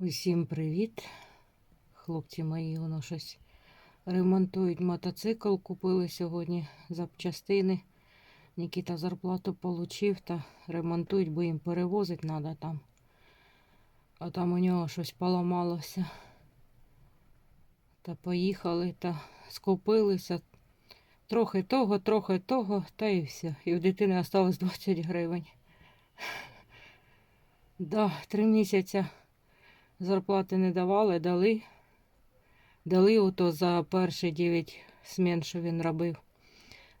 Усім привіт. Хлопці мої, воно щось ремонтують мотоцикл. Купили сьогодні запчастини. Нікіта зарплату получив та ремонтують, бо їм перевозити треба там. А там у нього щось поламалося. Та поїхали та скупилися. Трохи того, трохи того, та і все. І в дитини осталось 20 гривень. Да, три місяці зарплати не давали, дали. Дали ото за перші 9 змін, що він робив,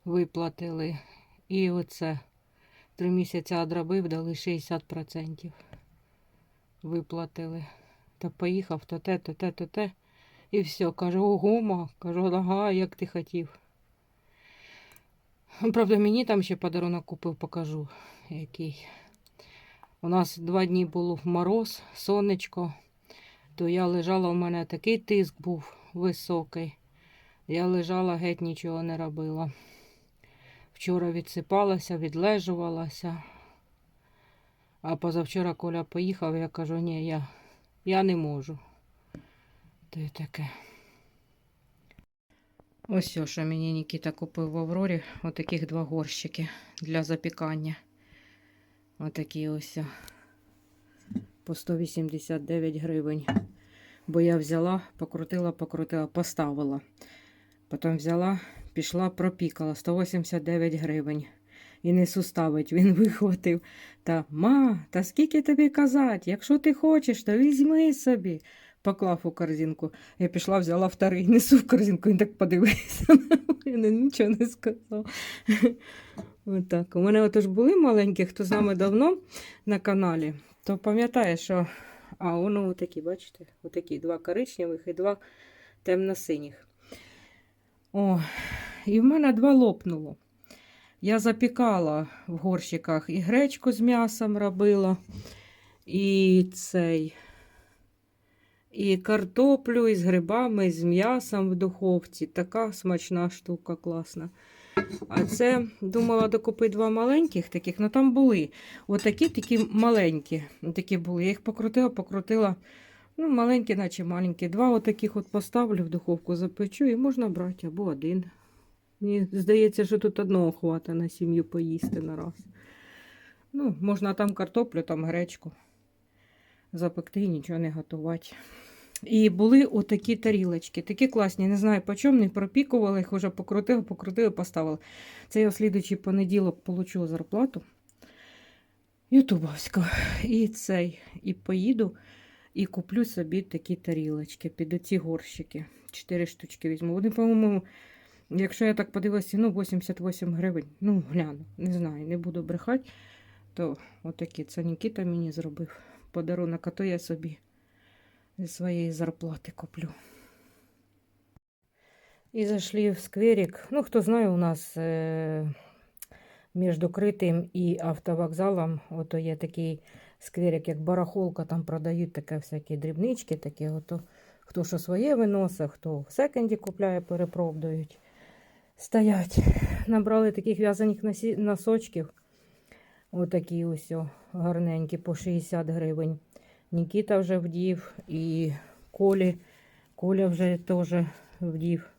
виплатили. І оце три місяці одробив, дали 60%. Виплатили. Та поїхав то те, то те, то те. І все. Кажу, ого. Кажу, ага, як ти хотів. Правда, мені там ще подарунок купив, покажу, який. У нас два дні було мороз, сонечко, то я лежала, у мене такий тиск був високий. Я лежала, геть нічого не робила. Вчора відсипалася, відлежувалася. А позавчора Коля поїхав, я кажу, ні, я, я не можу. То й таке. Ось що, що мені Нікіта купив в Аврорі. Отаких два горщики для запікання. Отакі ось. По 189 гривень. Бо я взяла, покрутила, покрутила, поставила. Потім взяла, пішла, пропікала 189 гривень. І не суставить, він вихватив. Та ма, та скільки тобі казати? Якщо ти хочеш, то візьми собі. Поклав у корзинку. Я пішла, взяла вторий, несу в корзинку, він так подивився на мене, нічого не сказав. Отак. У мене отож були маленькі, хто з нами давно на каналі, то пам'ятає, що а воно отакі, бачите? Отакі два коричневих і два темно-синіх. О, і в мене два лопнуло. Я запікала в горщиках і гречку з м'ясом робила, і цей, і картоплю із грибами, з м'ясом в духовці. Така смачна штука, класна. А це думала докупити два маленьких таких, ну там були. Отакі такі маленькі. Такі були. Я їх покрутила, покрутила. Ну, маленькі, наче маленькі. Два отаких от поставлю в духовку, запечу і можна брати або один. Мені здається, що тут одного хвата на сім'ю поїсти на раз. Ну, можна там картоплю, там гречку запекти і нічого не готувати. І були отакі тарілочки, такі класні. Не знаю по чому, не пропікували їх, вже покрутили, покрутили, поставили. Це я в слідуючий понеділок получу зарплату. Ютубовську. І цей. І поїду і куплю собі такі тарілочки під оці горщики. Чотири штучки візьму. Вони, по-моєму, якщо я так подивилася, ну, 88 гривень. Ну, гляну, не знаю, не буду брехати. То отакі. Це Нікіта мені зробив подарунок, а то я собі зі своєї зарплати куплю. І зайшли в скверик. Ну, хто знає, у нас е, між Критим і автовокзалом ото є такий скверик, як барахолка, там продають таке всякі дрібнички, такі ото, хто що своє виносить, хто в секонді купляє, перепродають. Стоять. Набрали таких в'язаних носочків. Отакі ось гарненькі по 60 гривень. Нікіта вже вдів і Колі. Коля вже теж вдів.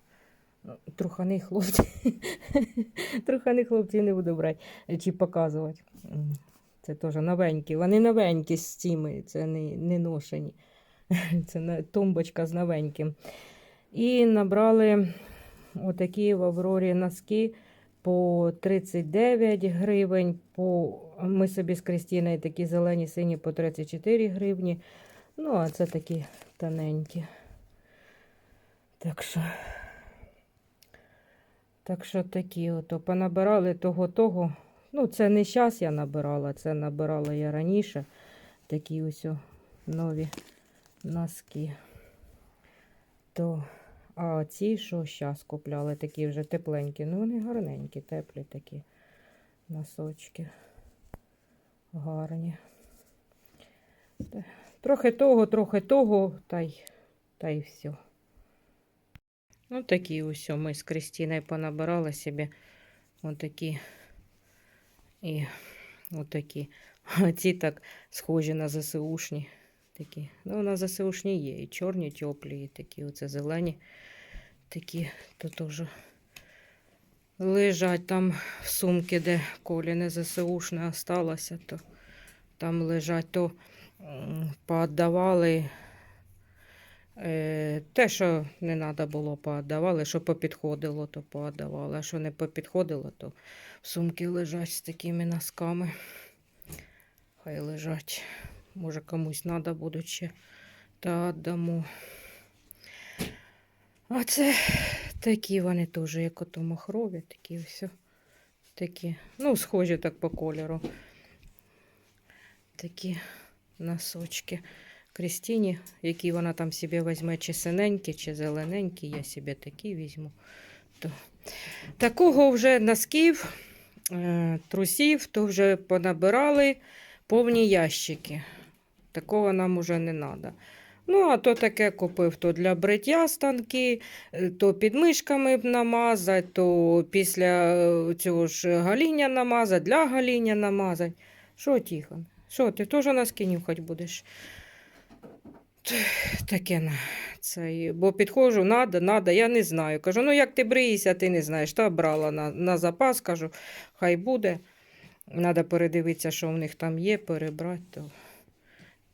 Труханих хлопців. Труханих хлопців не буду брати чи показувати. Це теж новенькі. Вони новенькі з цими, це не, не ношені. Це тумбочка з новеньким. І набрали отакі в Аврорі носки по 39 гривень. По... Ми собі з Кристіною такі зелені сині по 34 гривні. Ну, а це такі тоненькі. Так що, так що такі ото понабирали того-того. Ну, це не зараз я набирала, це набирала я раніше. Такі ось нові носки. То, а ці, що зараз купляли, такі вже тепленькі. Ну, вони гарненькі, теплі такі носочки. Гарні. Трохи того, трохи того, та й, та й все. Ну, такі ось ми з Кристиною понабирали собі отакі і отакі. А ці так схожі на ЗСУшні. Такі. Ну, у нас ЗСУшні є. І чорні, теплі, і такі. Оце зелені. Такі, то теж лежать там в сумки, де колі не ЗСУшне осталося, то там лежать, то поотдавали. Е, те, що не треба було, поотдавали, що попідходило, то поотдавали, а що не попідходило, то в сумки лежать з такими носками. Хай лежать. Може комусь треба буде ще, та віддамо. А це такі вони теж, як ото махрові, такі все. Такі, ну, схожі так по кольору. Такі носочки. Крістіні, які вона там собі візьме, чи синенькі, чи зелененькі, я собі такі візьму. То. Такого вже носків, е, трусів, то вже понабирали повні ящики. Такого нам уже не треба. Ну, а то таке купив то для бриття станки, е, то під мишками б намазати, то після е, цього ж гаління намазати, для гаління намазати. Що, Тіхон? Що, ти теж носки нюхати будеш? Таке на це. Бо підходжу, надо, надо, я не знаю. Кажу, ну як ти бриєшся, ти не знаєш. Та брала на, на запас, кажу, хай буде. Треба передивитися, що в них там є, перебрати. То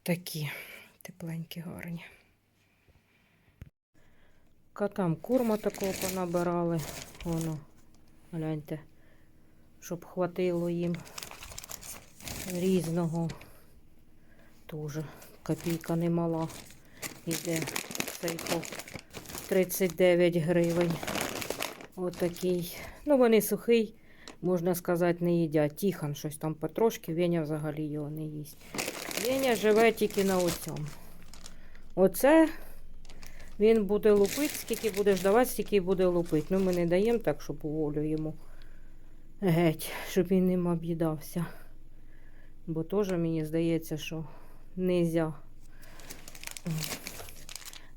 такі тепленькі, гарні. Котам курма такого понабирали. Воно, гляньте, щоб хватило їм різного. Тоже копійка немала. Іде цей по 39 гривень. Отакий. Ну, вони сухий, можна сказати, не їдять. Тіхан щось там потрошки, Веня взагалі його не їсть. Веня живе тільки на оцьому. Оце він буде лупити, скільки будеш давати, стільки буде лупити. Ну, ми не даємо так, щоб у волю йому геть, щоб він ним об'їдався. Бо теж мені здається, що нельзя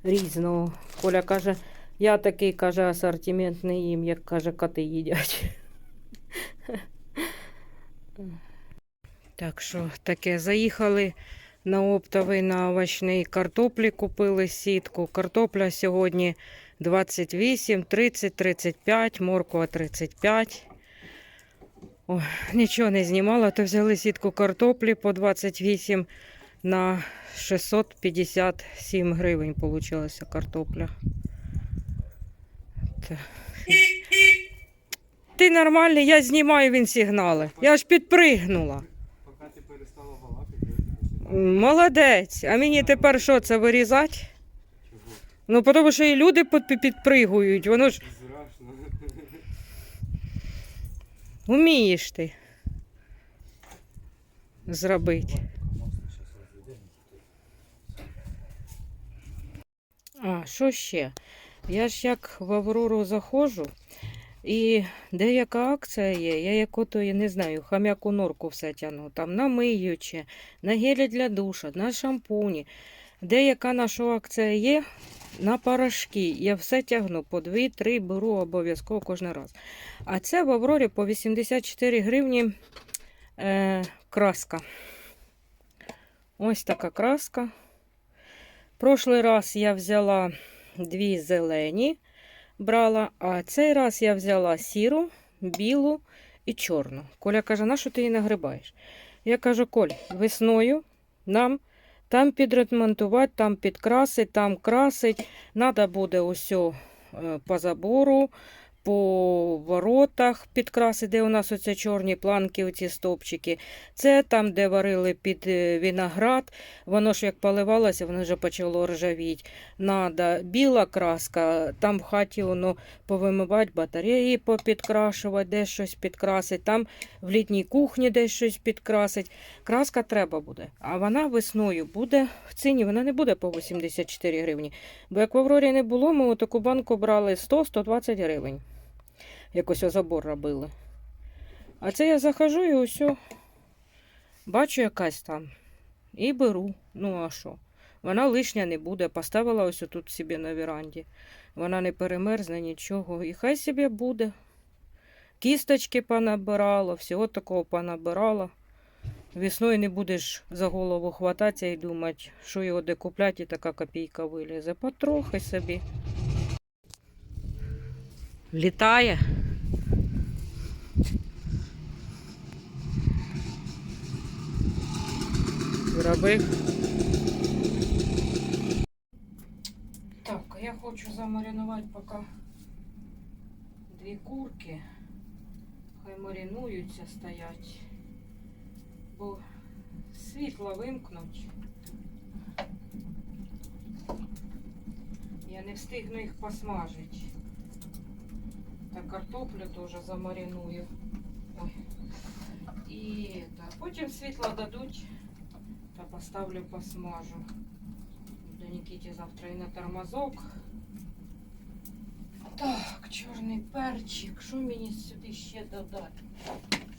різного. Коля каже, я такий каже, асортимент не їм, як каже, коти їдять. Так що таке, заїхали на оптовий на овочний картоплі, купили сітку. Картопля сьогодні 28, 30, 35, морква 35. О, нічого не знімала, то взяли сітку картоплі по 28 на 657 гривень получилася картопля. Ти нормальний, я знімаю він сигнали. Я ж підпригнула. Поки ти перестала балакати, я тебе сюди. Молодець. А мені тепер що це вирізати? Ну, тому що і люди підпригують. Воно ж вмієш ти зробити. А, що ще? Я ж як в Аврору заходжу, і деяка акція є, я як ото, я не знаю, хам'яку норку все тягну. Там на миюче, на гелі для душа, на шампуні. Деяка наша акція є на порошки. Я все тягну по 2-3 беру обов'язково кожен раз. А це в Аврорі по 84 гривні е, краска. Ось така краска. Прошлий раз я взяла дві зелені, брала, а цей раз я взяла сіру, білу і чорну. Коля каже, на що ти її нагрибаєш? Я кажу, Коль, весною нам там підремонтувати, там підкрасить, там красить. Надо буде усе по забору, по воротах підкрасити, де у нас оці чорні планки, оці стовпчики. Це там, де варили під е, виноград. Воно ж як поливалося, воно вже почало ржавіти. Надо біла краска, там в хаті воно повимивати батареї, попідкрашувати, десь щось підкрасити. Там в літній кухні десь щось підкрасить. Краска треба буде. А вона весною буде в ціні, вона не буде по 84 гривні. Бо як в Аврорі не було, ми таку банку брали 100-120 гривень. Якось забор робили. А це я захожу і усе. Бачу якась там. І беру. Ну а що? Вона лишня не буде. Поставила ось тут собі на веранді. Вона не перемерзне нічого. І хай собі буде. Кісточки понабирала, всього такого понабирала. Весною не будеш за голову хвататися і думати, що його де купляти, і така копійка вилізе. Потрохи собі. Літає. Зробив. Так, я хочу замаринувати поки дві курки. Хай маринуються стоять. Бо світло вимкнуть. Я не встигну їх посмажити. Та картоплю теж замариную. Ой. І так, потім світло дадуть поставлю посмажу. До Нікіті завтра і на тормозок. Так, чорний перчик. Що мені сюди ще додати?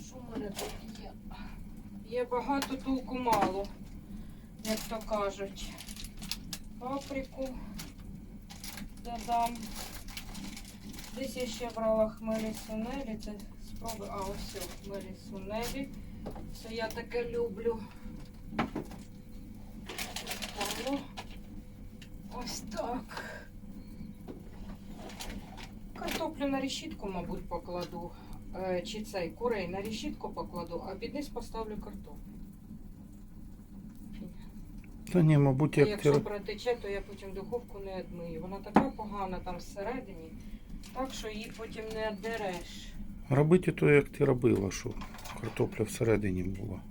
Що в мене тут є? Є багато толку мало, як то кажуть. Паприку додам. Десь я ще брала хмелі сунелі. Це спробую. А, ось все, хмелі сунелі. Це я таке люблю. Ставлю. Ось так. Картоплю на решітку, мабуть, покладу. Е, Чи цей курей на решітку покладу, а під низ поставлю картоплю. Та ні, мабуть, як якщо ти протече, то я потім духовку не відмию. Вона така погана там всередині, так що її потім не віддереш. робити то, як ти робила, що картопля всередині була.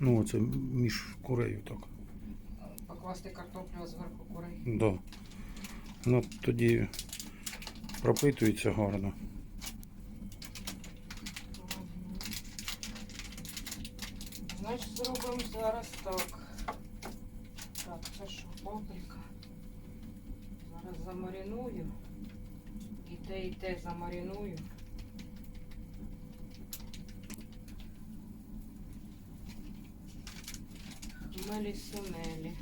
Ну, оце між курею так. Покласти картоплю а зверху курей. Да. Ну, тоді пропитується гарно. Значить, зробимо зараз так. Так, це що, паприка. Зараз замариную. І те, і те замариную. Хмелі сунелі.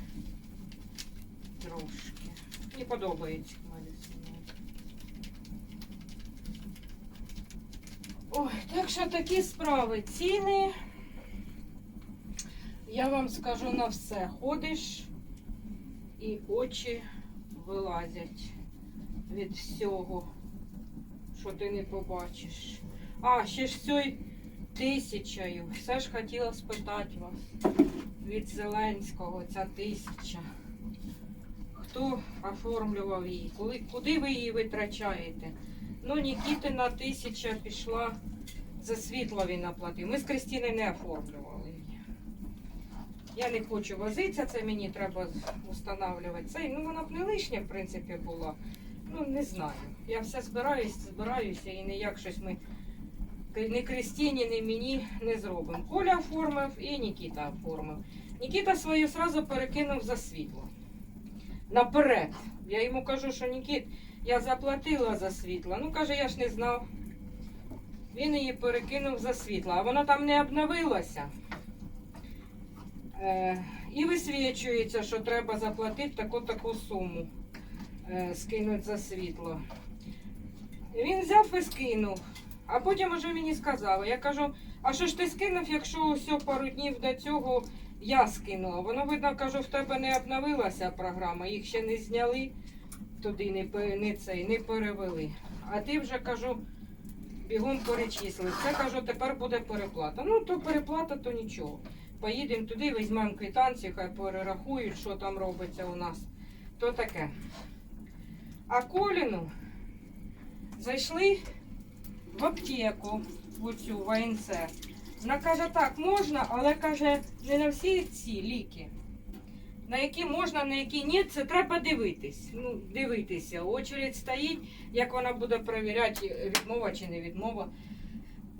Трошки. Мені подобається хмелі сунелі. Ой, так що такі справи. Ціни. Я вам скажу на все. Ходиш і очі вилазять від всього, що ти не побачиш. А, ще ж цією тисячею. Все ж хотіла спитати вас від Зеленського, ця тисяча. Хто оформлював її? Куди ви її витрачаєте? Ну, Нікітина тисяча пішла за світло він оплатив. Ми з Кристіною не оформлювали. Я не хочу возитися, це мені треба встановлювати. Це, ну вона б не лишня, в принципі, була. Ну, не знаю. Я все збираюсь, збираюся і ніяк щось ми ні Кристині, ні мені не зробимо. Коля оформив і Нікіта оформив. Нікіта свою сразу перекинув за світло. Наперед. Я йому кажу, що Нікіт, я заплатила за світло. Ну, каже, я ж не знав. Він її перекинув за світло, а воно там не обновилося. Е, і висвічується, що треба заплатити таку-таку суму. Е, скинуть за світло. Він взяв і скинув. А потім уже мені сказали. Я кажу, а що ж ти скинув, якщо все пару днів до цього я скинула? Воно, видно, кажу, в тебе не обновилася програма, їх ще не зняли, туди не, не, цей, не перевели. А ти вже кажу, бігом перечислив. Це кажу, тепер буде переплата. Ну, то переплата, то нічого. Поїдемо туди, візьмемо квитанцію, хай перерахують, що там робиться у нас. То таке. А Коліну зайшли в аптеку, в оцю ВНЦ. Вона каже, так, можна, але каже, не на всі ці ліки. На які можна, на які ні, це треба дивитись. Ну, дивитися. Очередь стоїть, як вона буде перевіряти, відмова чи не відмова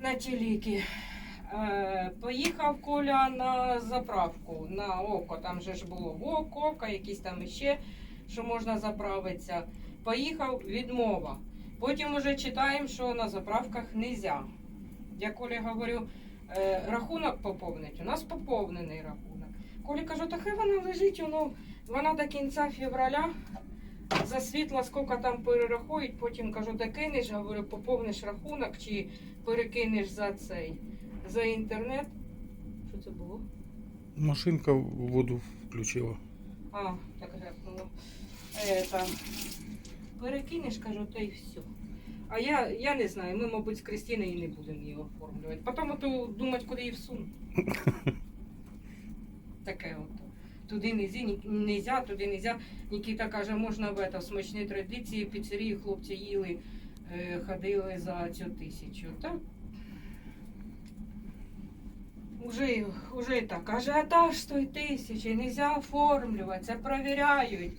на ті ліки. Е, поїхав Коля на заправку на око. Там же ж було ВОК, око, якісь там іще, що можна заправитися. Поїхав відмова. Потім уже читаємо, що на заправках не можна. Я Колі говорю, е, рахунок поповнить. У нас поповнений рахунок. Колі кажу, та хай вона лежить, воно, вона до кінця февраля. За світло, скільки там перерахують, потім кажу, де кинеш, говорю, поповниш рахунок чи перекинеш за цей, за інтернет. Що це було? Машинка воду включила. А, так грехнуло. Это, перекинеш, кажу, та й все. А я, я не знаю, ми, мабуть, з Кристиною не будемо її оформлювати. Потім думати, куди її всунути. Таке от. Туди нельзя, ні- нельзя, туди нельзя. Нікіта каже, можна в, это, в смачні традиції, піцерії хлопці їли, е, ходили за цю тисячу. Так? Уже, уже так. Ажіотаж той тисячі, нельзя оформлювати, це перевіряють,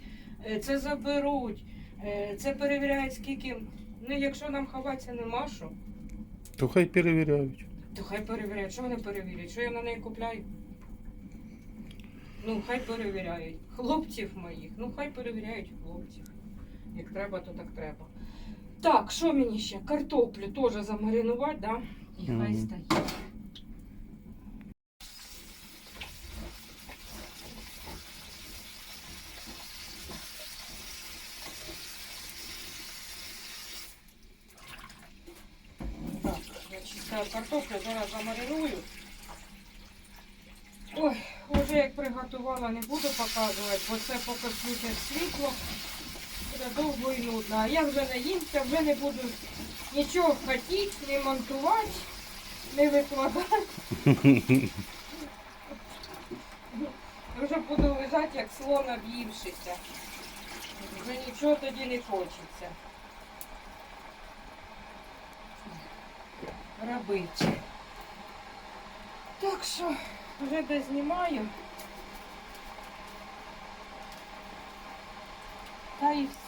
е, це заберуть, е, це перевіряють скільки. Ну, якщо нам ховатися нема що, То хай перевіряють. то хай перевіряють. Що вони перевіряють? Що я на неї купляю? Ну, хай перевіряють. Хлопців моїх. Ну, хай перевіряють хлопців. Як треба, то так треба. Так, що мені ще? Картоплю теж замаринувати, да? І хай Мгм. стоїть. Так, я чистаю картоплю, зараз замариную. Ой, вже як приготувала, не буду показувати, бо це поки включать світло. Буде довго і нудно. А я вже наїмся, вже не буду нічого хотіти, не монтувати, не викладати. Вже буду лежати, як слон об'ївшися. Вже нічого тоді не хочеться. Робити. Так що вже дознімаю. Та і все.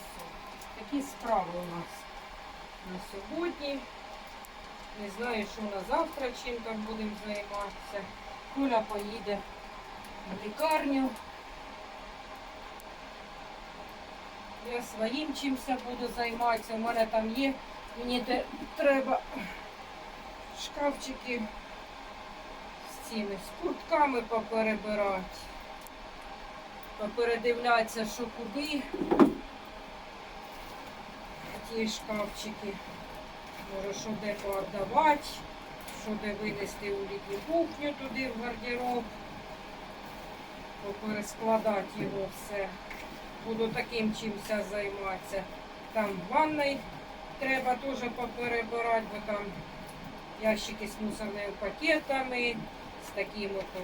Такі справи у нас на сьогодні. Не знаю, що на завтра чим там будемо займатися. Куля поїде в лікарню. Я своїм чимся буду займатися. У мене там є. Мені треба шкафчики з з куртками поперебирати. Попередивлятися, що куди. Ті шкафчики. Може, що де поотдавати, що де винести у літню кухню туди в гардероб. Поперескладати його все. Буду таким чимся займатися. Там в треба теж поперебирати, бо там ящики з мусорними пакетами, таким от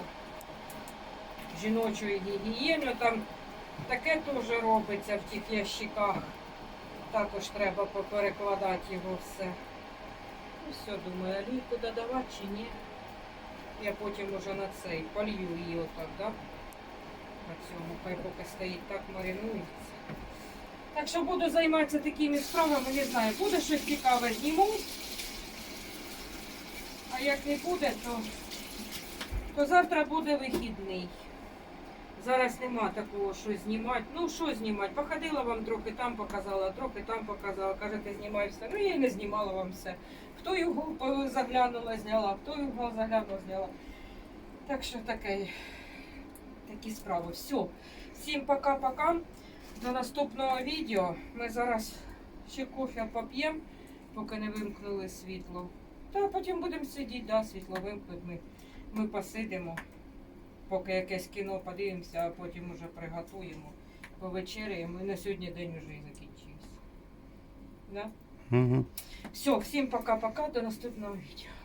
жіночою гігієною. Там таке теж робиться в тих ящиках. Також треба поперекладати його все. Ну все, думаю, олійку додавати чи ні. Я потім уже на цей полью її отак, да? На цьому хай поки стоїть так маринується. Так що буду займатися такими справами, не знаю, буде щось цікаве зніму. А як не буде, то, то завтра буде вихідний. Зараз нема такого, що знімати. Ну, що знімати? Походила вам трохи там показала, трохи там показала. Кажете, знімай все. Ну, я і не знімала вам все. Хто його заглянула, зняла, хто його заглянула, зняла. Так що таке, такі справи. Все. Всім пока-пока. До наступного відео. Ми зараз ще кофе поп'ємо, поки не вимкнули світло. Та потім будемо сидіти, да, світло вимкнуть. Ми, ми посидимо, поки якесь кіно подивимося, а потім уже приготуємо, повечеряємо. І на сьогодні день уже і закінчився. Да? Угу. Все, всім пока-пока, до наступного відео.